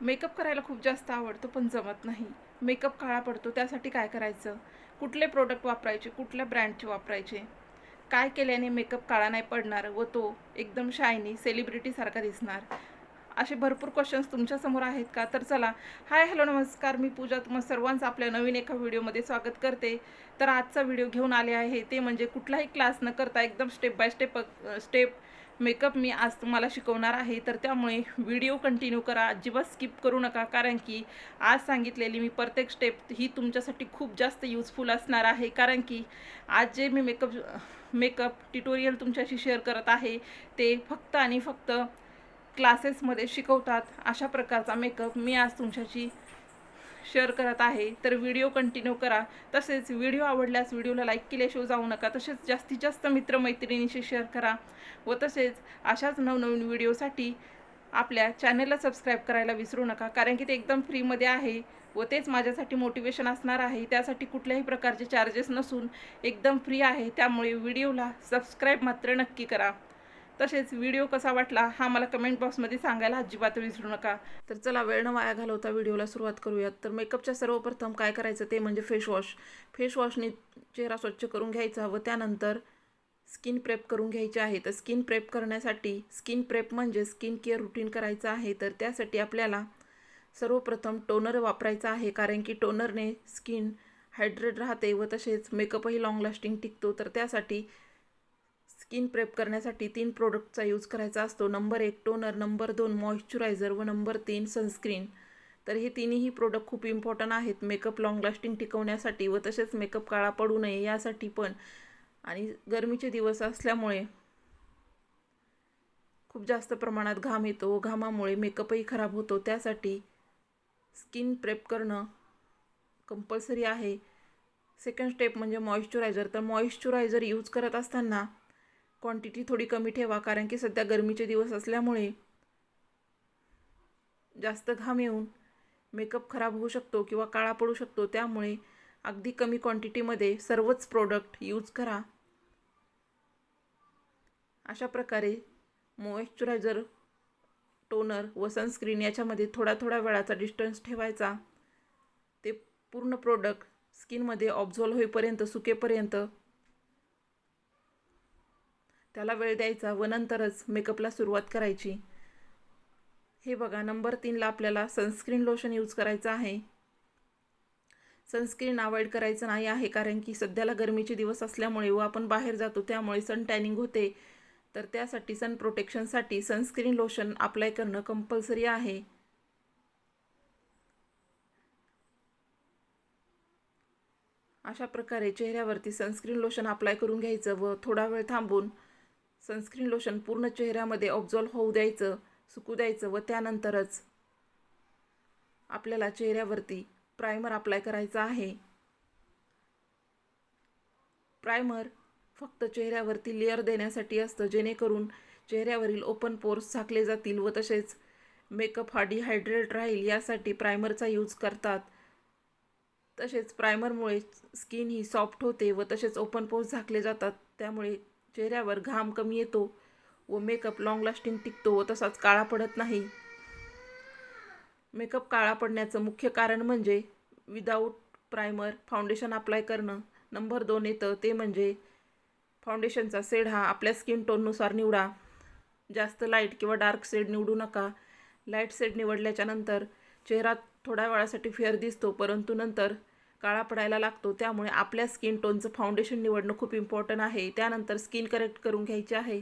Makeup करायला खूप जास्त आवडतो पण जमत नाही. मेकअप काळा पडतो त्यासाठी काय करायचं? कुठले प्रोडक्ट वापरायचे? कुठल्या ब्रँडचे वापरायचे? काय केल्याने मेकअप काळा नाही पडणार व तो एकदम शायनी सेलिब्रिटीसारखा दिसणार? असे भरपूर क्वेश्चन्स तुमच्यासमोर आहेत का? तर चला. हाय हॅलो नमस्कार. मी पूजा. तुम्हा सर्वांचं आपल्या नवीन एका व्हिडिओमध्ये स्वागत करते. तर आजचा व्हिडिओ घेऊन आले आहे. ते म्हणजे कुठलाही क्लास न करता एकदम step by step step makeup मी आज तुम्हाला शिकवणार आहे तर त्यामुळे व्हिडिओ कंटिन्यू करा अजिबात स्किप करू नका कारण की आज सांगितलेली मी प्रत्येक स्टेप ही तुमच्यासाठी खूप जास्त यूजफुल असणार आहे कारण की आज जे मी मेकअप मेकअप ट्युटोरियल तुमच्याशी शेअर करत आहे ते फक्त आणि फक्त क्लासेसमध्ये शिकवतात अशा प्रकारचा मेकअप मी आज तुमच्याशी शेअर करत आहे तर व्हिडिओ कंटिन्यू करा. तसेच व्हिडिओ आवडल्यास व्हिडिओला लाईक केल्याशिवाय जाऊ नका. तसेच जास्तीत जास्त मित्रमैत्रिणीशी शेअर करा. व तसेच अशाच नवनवीन व्हिडिओसाठी आपल्या चॅनलला सबस्क्राईब करायला विसरू नका. कारण की ते एकदम फ्रीमध्ये आहे व तेच माझ्यासाठी मोटिवेशन असणार आहे. त्यासाठी कुठल्याही प्रकारचे चार्जेस नसून एकदम फ्री आहे. त्यामुळे व्हिडिओला सबस्क्राईब मात्र नक्की करा. तसेच व्हिडिओ कसा वाटला हा मला कमेंट बॉक्समध्ये सांगायला अजिबात विसरू नका. तर चला वेळ न वाया घालवता व्हिडिओला सुरुवात करूयात. तर मेकअपच्या सर्वप्रथम काय करायचं ते म्हणजे फेशवॉश फेशवॉशने चेहरा स्वच्छ करून घ्यायचा व त्यानंतर स्किन प्रेप करून घ्यायची आहे. तर स्किन प्रेप करण्यासाठी स्किन प्रेप म्हणजे स्किन केअर रुटीन करायचं आहे. तर त्यासाठी आपल्याला सर्वप्रथम टोनर वापरायचा आहे. कारण की टोनरने स्किन हायड्रेट राहते व तसेच मेकअपही लाँग लास्टिंग टिकतो. तर त्यासाठी स्किन प्रेप करण्यासाठी तीन प्रोडक्टचा यूज करायचा असतो. नंबर एक टोनर नंबर दोन मॉइश्चरायझर व नंबर तीन सनस्क्रीन. तर हे तिन्ही प्रोडक्ट खूप इम्पॉर्टंट आहेत. मेकअप लॉंग लास्टिंग टिकवण्यासाठी व तसेच मेकअप काळा पडू नये यासाठी पण. आणि गरमीचे दिवस असल्यामुळे खूप जास्त प्रमाणात घाम येतो. व घामामुळे मेकअपही खराब होतो. त्यासाठी स्किन प्रेप करणं कंपल्सरी आहे. सेकंड स्टेप म्हणजे मॉइश्चरायझर तर मॉइश्चरायझर यूज करत असताना क्वांटिटी थोडी कमी ठेवा कारण की सध्या गरमीचे दिवस असल्यामुळे जास्त घाम येऊन मेकअप खराब होऊ शकतो किंवा काळा पडू शकतो. त्यामुळे अगदी कमी क्वांटिटीमध्ये सर्वच प्रोडक्ट यूज करा. अशा प्रकारे मॉइश्चरायझर टोनर व सनस्क्रीन याच्यामध्ये थोडा थोडा वेळाचा डिस्टन्स ठेवायचा. ते पूर्ण प्रोडक्ट स्किनमध्ये ऑब्झॉल्व होईपर्यंत सुकेपर्यंत त्याला वेळ द्यायचा व नंतरच मेकअपला सुरुवात करायची. हे बघा नंबर तीनला आपल्याला सनस्क्रीन लोशन यूज करायचं आहे. सनस्क्रीन अवॉइड करायचं नाही आहे कारण की सध्याला गरमीचे दिवस असल्यामुळे व आपण बाहेर जातो त्यामुळे सन टॅनिंग होते. तर त्यासाठी सन प्रोटेक्शनसाठी सनस्क्रीन लोशन अप्लाय करणं कंपल्सरी आहे. अशा प्रकारे चेहऱ्यावरती सनस्क्रीन लोशन अप्लाय करून घ्यायचं व थोडा वेळ थांबून सनस्क्रीन लोशन पूर्ण चेहऱ्यामध्ये ऑब्झॉल्व्ह होऊ द्यायचं सुकू द्यायचं व त्यानंतरच आपल्याला चेहऱ्यावरती प्रायमर अप्लाय करायचा आहे. प्रायमर फक्त चेहऱ्यावरती लेअर देण्यासाठी असतं जेणेकरून चेहऱ्यावरील ओपन पोर्स झाकले जातील व तसेच मेकअप हा डिहायड्रेट राहील यासाठी प्रायमरचा यूज करतात. तसेच प्रायमरमुळे स्किन ही सॉफ्ट होते व तसेच ओपन पोर्स झाकले जातात त्यामुळे चेहऱ्यावर घाम कमी येतो. व मेकअप लॉंग लास्टिंग टिकतो व तसाच काळा पडत नाही. मेकअप काळा पडण्याचं मुख्य कारण म्हणजे विदाऊट प्रायमर फाउंडेशन अप्लाय करणं. नंबर दोन येतं ते म्हणजे फाउंडेशनचा सेड हा आपल्या स्किन टोननुसार निवडा. जास्त लाइट किंवा डार्क सेड निवडू नका. लाइट सेड निवडल्याच्या नंतर चेहरा थोड्या वेळासाठी फेअर दिसतो परंतु नंतर काळा पडायला लागतो. त्यामुळे आपल्या स्किन टोनचं फाउंडेशन निवडणं खूप इम्पॉर्टंट आहे. त्यानंतर स्किन करेक्ट करून घ्यायची आहे.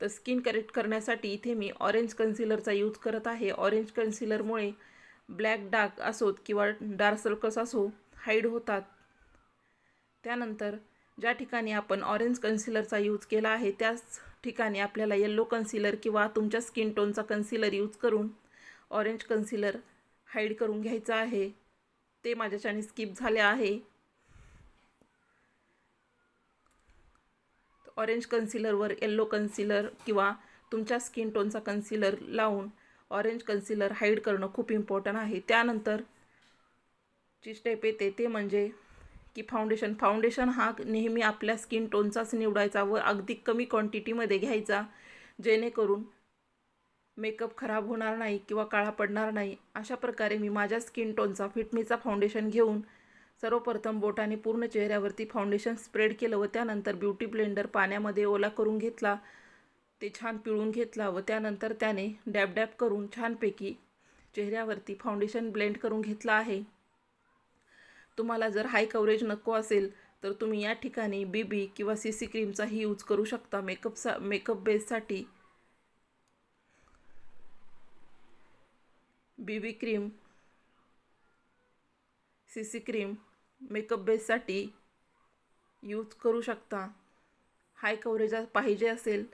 तर स्किन करेक्ट करण्यासाठी इथे मी ऑरेंज कन्सिलरचा यूज करत आहे. ऑरेंज कन्सिलरमुळे ब्लॅक डार्क असोत किंवा डार्क सर्कल्स असो हाईड होतात. त्यानंतर ज्या ठिकाणी आपण ऑरेंज कन्सिलरचा यूज केला आहे त्याच ठिकाणी आपल्याला येल्लो कन्सिलर किंवा तुमच्या स्किन टोनचा कन्सिलर यूज करून ऑरेंज कन्सिलर हाईड करून घ्यायचं आहे. ते माझ्याच्याने स्किप झाले आहे. ऑरेंज कन्सिलरवर येल्लो कन्सिलर किंवा तुमच्या स्किन टोनचा कन्सिलर लावून ऑरेंज कन्सिलर हाईड करणं खूप इम्पॉर्टंट आहे. त्यानंतर जी स्टेप येते ते म्हणजे की फाउंडेशन फाउंडेशन हा नेहमी आपल्या स्किन टोनचाच निवडायचा व अगदी कमी क्वांटिटीमध्ये घ्यायचा जेणेकरून मेकअप खराब होणार नाही किंवा काळा पडणार नाही अशा प्रकारे मी माझ्या स्किन टोनचा फिटमीचा फाउंडेशन घेऊन सर्वप्रथम बोटाने पूर्ण चेहऱ्यावरती फाउंडेशन स्प्रेड केलं व त्यानंतर ब्युटी ब्लेंडर पाण्यामध्ये ओला करून घेतला ते छान पिळून घेतला व त्यानंतर त्याने डॅब डॅब करून छानपैकी चेहऱ्यावरती फाउंडेशन ब्लेंड करून घेतलं आहे. तुम्हाला जर हाय कव्हरेज नको असेल तर तुम्ही या ठिकाणी बी बी किंवा सी सी क्रीमचाही यूज करू शकता. मेकअपसा makeup बेससाठी B B cream C C cream makeup बेससाठी use करू शकता. हाय कव्हरेज पाहिजे असेल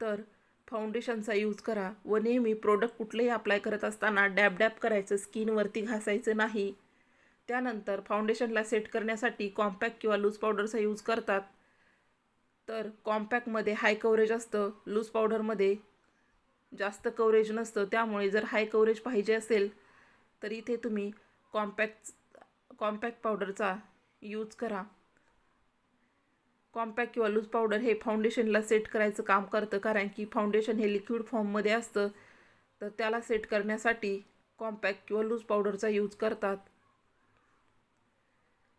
तर फाउंडेशनचा यूज करा व नेहमी प्रोडक्ट कुठलेही अप्लाय करत असताना डॅब डॅब करायचं स्किनवरती घासायचं नाही. त्यानंतर फाउंडेशनला सेट करण्यासाठी कॉम्पॅक्ट किंवा लूज पावडरचा यूज करतात. तर कॉम्पॅक्टमध्ये हाय कव्हरेज असतं लूज पावडरमध्ये जास्त कवरेज नसतं त्यामुळे जर हाय कवरेज पाहिजे असेल तर इथे तुम्ही कॉम्पॅक्ट कॉम्पॅक्ट पावडरचा यूज करा. कॉम्पॅक्ट किंवा लूज पावडर हे फाउंडेशनला सेट करायचं काम करतं कारण की फाउंडेशन हे लिक्विड फॉर्ममध्ये असतं. तर त्याला सेट करण्यासाठी कॉम्पॅक्ट किंवा लूज पावडरचा यूज करतात.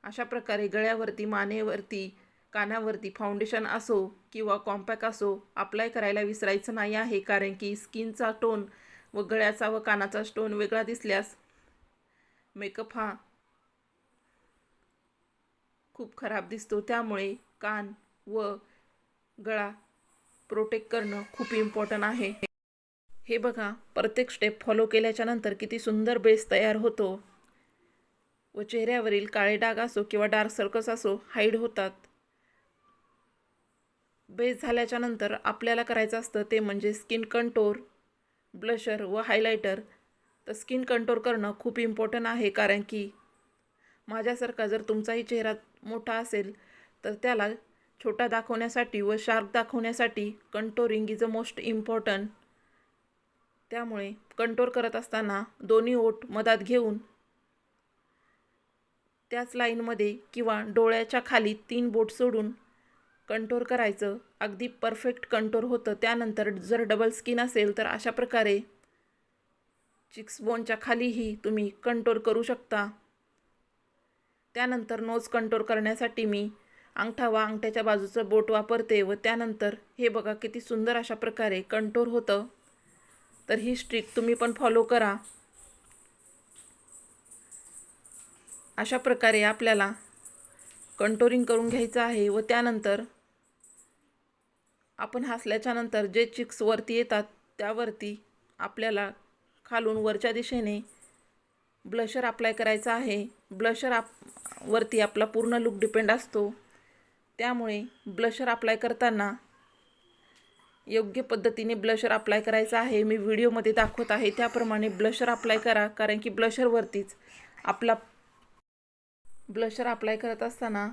अशा प्रकारे गळ्यावरती मानेवरती कानावरती फाउंडेशन असो किंवा कॉम्पॅक्ट असो अप्लाय करायला विसरायचं नाही आहे. कारण की स्किनचा टोन व गळ्याचा व कानाचा स्टोन वेगळा दिसल्यास मेकअप हा खूप खराब दिसतो. त्यामुळे कान व गळा प्रोटेक्ट करणं खूप इम्पॉर्टंट आहे. हे बघा प्रत्येक स्टेप फॉलो केल्याच्यानंतर किती सुंदर बेस तयार होतो. व चेहऱ्यावरील काळे डाग असो किंवा डार्क सर्कल्स असो हाईड होतात. बेस झाल्याच्यानंतर आपल्याला करायचं असतं ते म्हणजे स्किन कंटोर ब्लशर व हायलायटर तर स्किन कंटोर करणं खूप इम्पॉर्टंट आहे कारण की माझ्यासारखा जर तुमचाही चेहरा मोठा असेल तर त्याला छोटा दाखवण्यासाठी व शार्प दाखवण्यासाठी contouring is a most important त्यामुळे कंटोर करत असताना दोन्ही ओठ मधात घेऊन त्याच लाईनमध्ये किंवा डोळ्याच्या खाली तीन बोट सोडून कंटोर करायचं. अगदी परफेक्ट कंटोर होतं. त्यानंतर जर डबल स्किन असेल तर अशा प्रकारे चिक्स बोनच्या खालीही तुम्ही कंटोर करू शकता. त्यानंतर नोज कंटोर करण्यासाठी मी अंगठा वा अंगठ्याच्या बाजूचं बोट वापरते व त्यानंतर हे बघा किती सुंदर अशा प्रकारे कंटोर होतं. तर ही स्ट्रिक तुम्ही पण फॉलो करा. अशा प्रकारे आपल्याला कंटोरिंग करून घ्यायचं आहे व त्यानंतर आपण हसल्याच्या नंतर जे चिक्स वरती येतात त्यावरती आपल्याला खालून वरच्या दिशेने ब्लशर अप्लाय करायचा आहे. ब्लशर आप वरती आपला पूर्ण लुक डिपेंड असतो. त्यामुळे ब्लशर अप्लाय करताना योग्य पद्धतीने ब्लशर अप्लाय करायचा आहे. मी व्हिडिओमध्ये दाखवत आहे. त्याप्रमाणे ब्लशर अप्लाय करा. कारण की ब्लशरवरतीच आपला ब्लशर अप्लाय करत असताना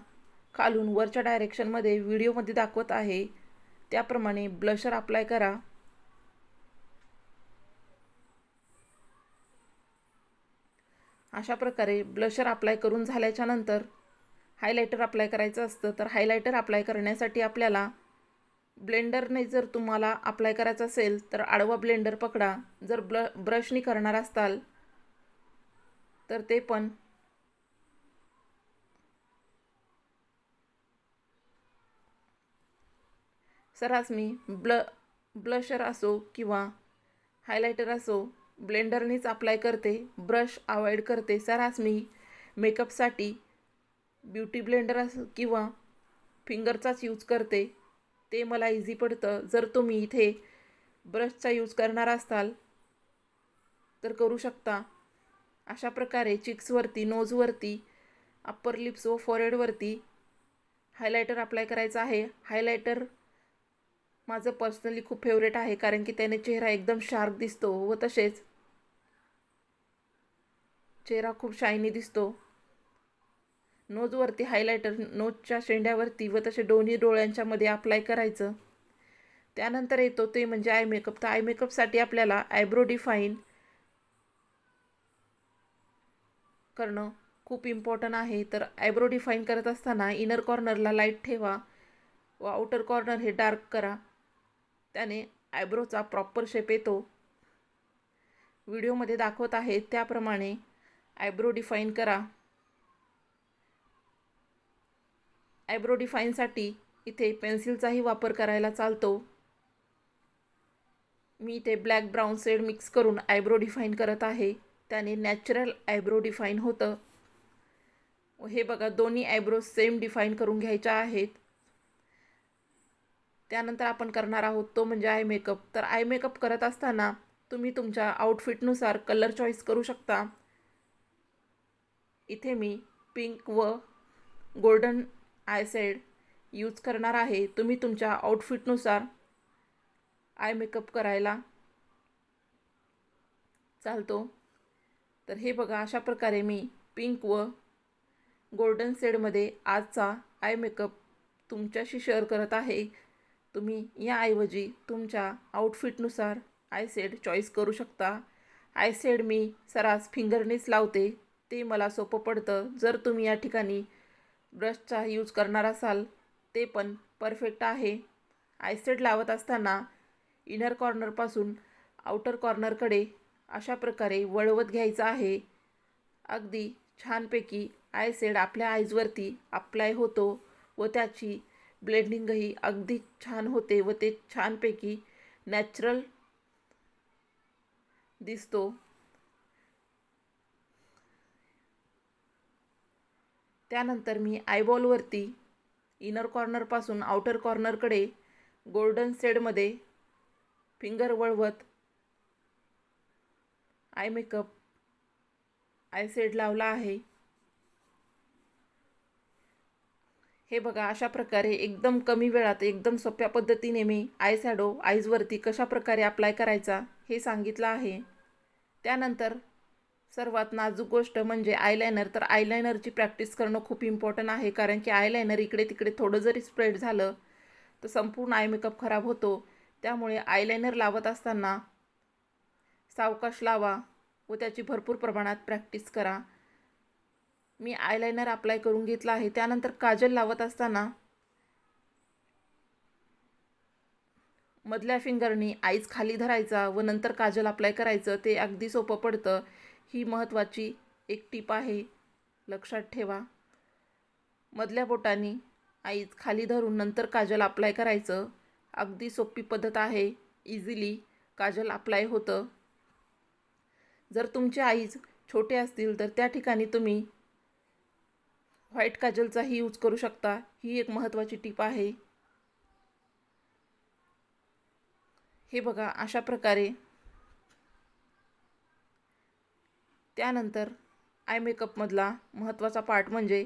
खालून वरच्या डायरेक्शनमध्ये व्हिडिओमध्ये दाखवत आहे. त्याप्रमाणे ब्लशर अप्लाय करा. अशा प्रकारे ब्लशर अप्लाय करून झाल्याच्यानंतर हायलायटर अप्लाय करायचं असतं तर हायलायटर अप्लाय करण्यासाठी आपल्याला ब्लेंडरने जर तुम्हाला अप्लाय करायचं असेल तर आडवा ब्लेंडर पकडा. जर ब्ल ब्रशनी करणार असताल तर ते पण सर्रास मी. ब्ल ब्लशर असो किंवा हायलायटर असो ब्लेंडरनेच अप्लाय करते ब्रश अवॉइड करते. सर्रास मी मेकअपसाठी ब्युटी ब्लेंडर अस किंवा फिंगरचाच यूज करते. ते मला इझी पडतं. जर तुम्ही इथे ब्रशचा यूज करणार असाल तर करू शकता. अशा प्रकारे चिक्सवरती नोजवरती अप्पर लिप्स व फॉरेडवरती हायलायटर अप्लाय करायचं आहे. हायलायटर माझं पर्सनली खूप फेवरेट आहे कारण की त्याने चेहरा एकदम शार्प दिसतो व तसेच. चेहरा खूप शायनी दिसतो. नोजवरती हायलायटर नोजच्या शेंड्यावरती व तसे दोन्ही डोळ्यांच्यामध्ये अप्लाय करायचं. त्यानंतर येतो ते म्हणजे आय मेकअप तर आय मेकअपसाठी आपल्याला आयब्रो डिफाईन करणं खूप इम्पॉर्टंट आहे. तर आयब्रो डिफाईन करत असताना इनर कॉर्नरला लाइट ठेवा. व आउटर कॉर्नर हे डार्क करा. त्याने आयब्रोचा प्रॉपर शेप येतो. व्हिडिओमध्ये दाखवत आहे त्याप्रमाणे आयब्रो डिफाईन करा. आयब्रो डिफाईनसाठी इथे पेन्सिलचाही वापर करायला चालतो. मी इथे ब्लॅक ब्राऊन शेड मिक्स करून आयब्रो डिफाईन करत आहे. त्याने नॅचरल आयब्रो डिफाईन होतं. हे बघा दोन्ही आयब्रो सेम डिफाईन करून घ्यायच्या आहेत. त्यानंतर आपण करणार आहोत तो म्हणजे आय मेकअप तर आय मेकअप करत असताना तुम्ही तुमच्या आउटफिटनुसार कलर चॉईस करू शकता. इथे मी पिंक व गोल्डन आय सेड यूज करणार आहे. तुम्ही तुमच्या आउटफिटनुसार आय मेकअप करायला चालतो. तर हे बघा अशा प्रकारे मी पिंक व गोल्डन सेडमध्ये आजचा आय मेकअप तुमच्याशी शेअर करत आहे. तुम्ही याऐवजी तुमच्या आउटफिटनुसार आयसेड चॉईस करू शकता. आयसेड मी सरास फिंगरनेच लावते. ते मला सोपं पडतं. जर तुम्ही या ठिकाणी ब्रशचा यूज करणार असाल ते पण परफेक्ट आहे. आयसेड लावत असताना इनर कॉर्नरपासून आउटर कॉर्नरकडे अशा प्रकारे वळवत घ्यायचं आहे. अगदी छानपैकी आयसेड आपल्या आईजवरती अप्लाय होतो व त्याची ब्लेंडिंगही अगदी छान होते व ते छानपैकी नॅचरल दिसतो. त्यानंतर मी आयबॉलवरती इनर कॉर्नरपासून आउटर कॉर्नरकडे गोल्डन सेडमध्ये फिंगर वळवत आय मेकअप आय सेड लावला आहे. हे बघा अशा प्रकारे एकदम कमी वेळात एकदम सोप्या पद्धतीने मी आय सॅडो आईजवरती कशा प्रकारे अप्लाय करायचा हे सांगितलं आहे. त्यानंतर सर्वात नाजूक गोष्ट म्हणजे आयलायनर तर आयलायनरची प्रॅक्टिस करणं खूप इम्पॉर्टंट आहे कारण की आयलायनर इकडे तिकडे थोडं जरी स्प्रेड झालं तर संपूर्ण आय मेकअप खराब होतो. त्यामुळे आयलायनर लावत असताना सावकाश लावा व त्याची भरपूर प्रमाणात प्रॅक्टिस करा. मी आयलायनर अप्लाय करून घेतला आहे. त्यानंतर काजल लावत असताना मधल्या फिंगरनी आईज खाली धरायचा व नंतर काजल अप्लाय करायचं. ते अगदी सोपं पडतं. ही महत्त्वाची एक टीप आहे. लक्षात ठेवा. मधल्या बोटांनी आईज खाली धरून नंतर काजल अप्लाय करायचं. अगदी सोपी पद्धत आहे. इझिली काजल अप्लाय होतं. जर तुमचे आईज छोटे असतील तर त्या ठिकाणी तुम्ही व्हाईट काजलचाही यूज करू शकता. ही एक महत्त्वाची टीप आहे. हे बघा अशा प्रकारे. त्यानंतर आय मेकअपमधला महत्त्वाचा पार्ट म्हणजे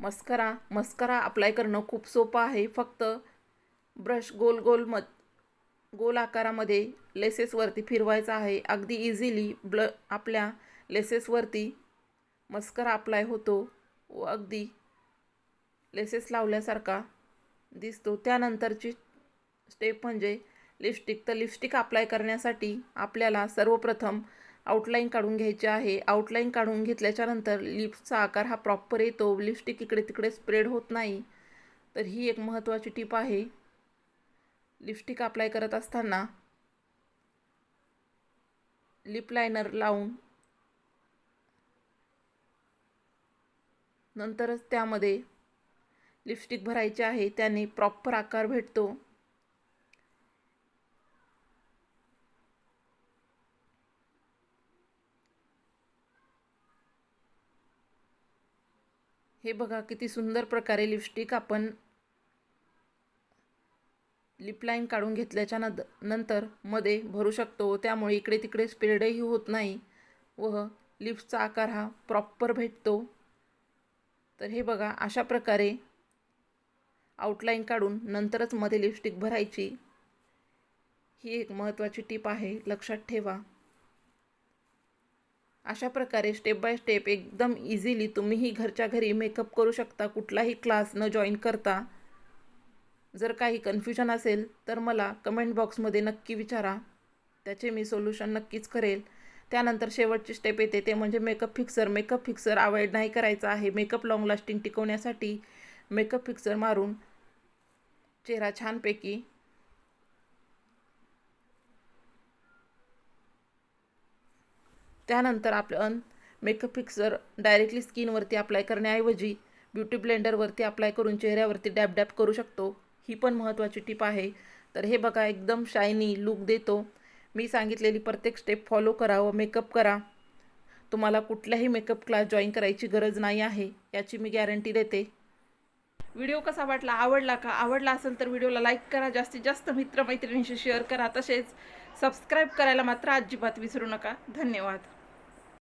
मस्करा मस्करा अप्लाय करणं खूप सोपं आहे. फक्त ब्रश गोल गोल मत गोल आकारामध्ये लेसेसवरती फिरवायचा आहे. अगदी इझिली ब्ल आपल्या लेसेसवरती मस्करा अप्लाय होतो. व अगदी लेसेस लावल्यासारखा दिसतो. त्यानंतरची स्टेप म्हणजे लिपस्टिक तर लिपस्टिक अप्लाय करण्यासाठी आपल्याला सर्वप्रथम आउटलाईन काढून घ्यायची आहे. आउटलाईन काढून घेतल्याच्यानंतर लिप्सचा आकार हा प्रॉपर येतो. लिपस्टिक इकडे तिकडे स्प्रेड होत नाही. तर ही एक महत्त्वाची टीप आहे. लिपस्टिक अप्लाय करत असताना लिप लायनर लावून नंतरच त्यामध्ये लिपस्टिक भरायची आहे. त्याने प्रॉपर आकार भेटतो. हे बघा किती सुंदर प्रकारे लिपस्टिक आपण लिपलाईन काढून घेतल्याच्या न नंतर मध्ये भरू शकतो. त्यामुळे इकडे तिकडे स्प्रेडही होत नाही व लिप्सचा आकार हा प्रॉपर भेटतो. तर हे बघा अशा प्रकारे आउटलाईन काढून नंतरच मध्ये लिपस्टिक भरायची ही एक महत्त्वाची टीप आहे. लक्षात ठेवा. अशा प्रकारे स्टेप बाय स्टेप एकदम इझिली तुम्हीही घरच्या घरी मेकअप करू शकता कुठलाही क्लास न जॉईन करता. जर काही कन्फ्युजन असेल तर मला कमेंट बॉक्समध्ये नक्की विचारा. त्याचे मी सोल्युशन नक्कीच करेल. त्यानंतर शेवटची स्टेप येते ते म्हणजे makeup fixer makeup fixer avoid नाही करायचा आहे. मेकअप लॉंग लास्टिंग टिकवण्यासाठी मेकअप फिक्सर मारून चेहरा छानपैकी त्यानंतर आपण मेकअप फिक्सर डायरेक्टली स्किनवरती अप्लाय करण्याऐवजी ब्युटी ब्लेंडरवरती अप्लाय करून चेहऱ्यावरती डॅब डॅप करू शकतो. ही पण महत्त्वाची टिप आहे. तर हे बघा एकदम शायनी लुक देतो. मी सांगितलेली प्रत्येक स्टेप फॉलो करा व मेकअप करा. तुम्हाला कुठल्याही मेकअप क्लास जॉईन करायची गरज नाही आहे याची मी गॅरंटी देते. व्हिडिओ कसा वाटला आवडला का? आवडला असेल तर व्हिडिओला लाईक करा. जास्तीत जास्त मित्रमैत्रिणींशी शेअर करा. तसेच सबस्क्राईब करायला मात्र अजिबात विसरू नका. धन्यवाद.